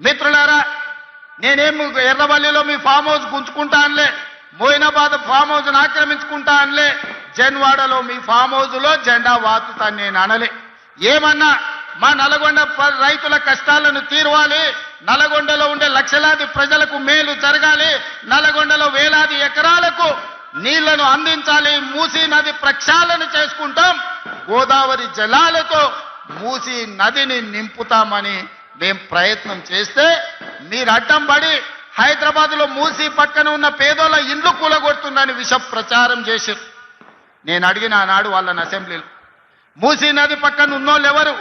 మిత్రులారా నేనేం ఎర్రవల్లిలో మీ ఫామ్ హౌస్ గుంజుకుంటా అనలే. మోయినాబాద్ ఫామ్ హౌస్ను ఆక్రమించుకుంటానులే జన్వాడలో మీ ఫామ్ హౌస్లో జెండా వాతుతాను నేను అనలే. ఏమన్నా మా నల్గొండ ప- రైతుల కష్టాలను తీరవాలి. నల్గొండలో ఉండే లక్షలాది ప్రజలకు మేలు జరగాలి. నల్గొండలో వేలాది ఎకరాలకు నీళ్ళను అందించాలి. మూసీ నది ప్రక్షాళన చేసుకుంటాం. గోదావరి జలాలతో మూసీ నదిని నింపుతామని మేం ప్రయత్నం చేస్తే మీరు అడ్డం పడి హైదరాబాద్లో మూసీ పక్కన ఉన్న పేదోళ్ళ ఇండ్లు కూలగొడుతుందని విష ప్రచారం చేశారు. నేను అడిగిన ఆనాడు వాళ్ళని అసెంబ్లీలో మూసీ నది పక్కన ఉన్నోళ్ళు ఎవరు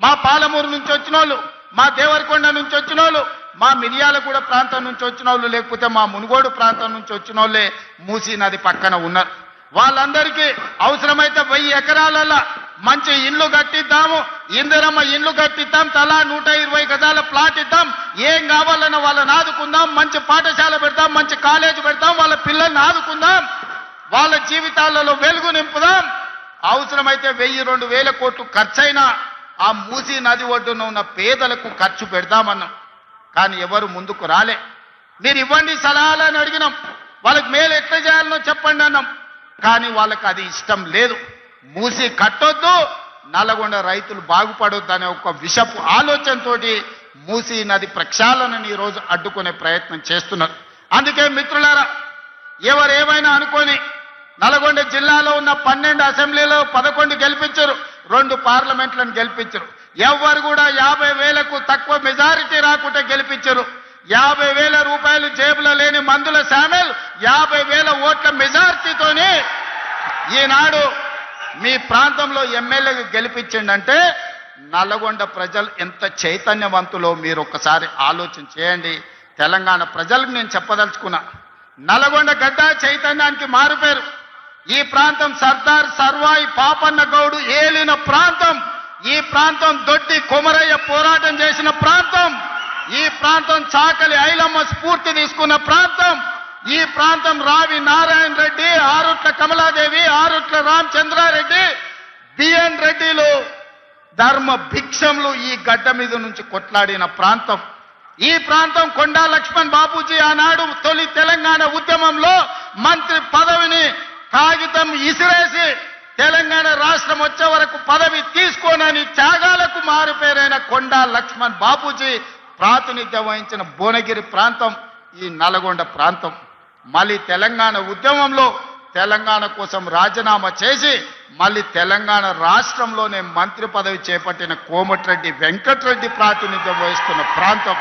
మా పాలమూరు నుంచి వచ్చిన వాళ్ళు మా దేవరకొండ నుంచి వచ్చిన వాళ్ళు మా మిర్యాలగూడ ప్రాంతం నుంచి వచ్చిన వాళ్ళు లేకపోతే మా మునుగోడు ప్రాంతం నుంచి వచ్చిన వాళ్ళే మూసీ నది పక్కన ఉన్నారు. వాళ్ళందరికీ అవసరమైతే వెయ్యి ఎకరాలలో మంచి ఇల్లు కట్టిద్దాము ఇందిరమ్మ ఇల్లు కట్టిద్దాం తలా నూట ఇరవై గజాల ప్లాట్ ఇద్దాం ఏం కావాలన్నా వాళ్ళని ఆదుకుందాం మంచి పాఠశాల పెడతాం మంచి కాలేజ్ పెడతాం వాళ్ళ పిల్లల్ని ఆదుకుందాం వాళ్ళ జీవితాలలో వెలుగు నింపుదాం. అవసరమైతే వెయ్యి రెండు వేల కోట్లు ఖర్చైనా ఆ మూసీ నది ఒడ్డున ఉన్న పేదలకు ఖర్చు పెడదామన్నాం. కానీ ఎవరు ముందుకు రాలే. మీరు ఇవ్వండి సలహాలని అడిగినాం. వాళ్ళకి మేలు ఎట్లా చేయాలనో చెప్పండి అన్నాం. కానీ వాళ్ళకి అది ఇష్టం లేదు. మూసి కట్టొద్దు నల్లగొండ రైతులు బాగుపడొద్దు అనే ఒక విషపు ఆలోచనతోటి మూసీ నది ప్రక్షాళనని ఈరోజు అడ్డుకునే ప్రయత్నం చేస్తున్నారు. అందుకే మిత్రులారా ఎవరేమైనా అనుకొని నల్గొండ జిల్లాలో ఉన్న పన్నెండు అసెంబ్లీలో పదకొండు గెలిపించరు రెండు పార్లమెంట్లను గెలిపించరు. ఎవ్వరు కూడా యాభై వేలకు తక్కువ మెజారిటీ రాకుంటే గెలిపించరు. యాభై వేల రూపాయలు జేబులో లేని మందుల శామెల్ యాభై వేల ఓట్ల మెజారిటీతోనే ఈనాడు మీ ప్రాంతంలో ఎమ్మెల్యే గెలిపించిండంటే నల్గొండ ప్రజలు ఎంత చైతన్యవంతులో మీరు ఒక్కసారి ఆలోచన చేయండి. తెలంగాణ ప్రజలకు నేను చెప్పదలుచుకున్నా నల్గొండ గడ్డ చైతన్యానికి మారుపేరు. ఈ ప్రాంతం సర్దార్ సర్వాయి పాపన్న గౌడు ఏలిన ప్రాంతం ఈ ప్రాంతం దొడ్డి కొమరయ్య పోరాటం చేసిన ప్రాంతం ఈ ప్రాంతం చాకలి ఐలమ్మ స్ఫూర్తి తీసుకున్న ప్రాంతం ఈ ప్రాంతం రావి నారాయణ రెడ్డి ఆరుట్ల కమలాదేవి ఆరుట్ల రామచంద్రారెడ్డి బిఎన్ రెడ్డిలు ధర్మ భిక్షంలు ఈ గడ్డ మీద నుంచి కొట్లాడిన ప్రాంతం. ఈ ప్రాంతం కొండా లక్ష్మణ్ బాబూజీ ఆనాడు తొలి తెలంగాణ ఉద్యమంలో మంత్రి పదవిని కాగితం ఇసిరేసి తెలంగాణ రాష్ట్రం వచ్చే వరకు పదవి తీసుకోనని త్యాగాలకు మారుపేరైన కొండా లక్ష్మణ్ బాబూజీ ప్రాతినిధ్యం వహించిన భువనగిరి ప్రాంతం ఈ నల్గొండ ప్రాంతం. మళ్ళీ తెలంగాణ ఉద్యమంలో తెలంగాణ కోసం రాజీనామా చేసి మళ్ళీ తెలంగాణ రాష్ట్రంలోనే మంత్రి పదవి చేపట్టిన కోమటిరెడ్డి వెంకటరెడ్డి ప్రాతినిధ్యం వహిస్తున్న ప్రాంతం.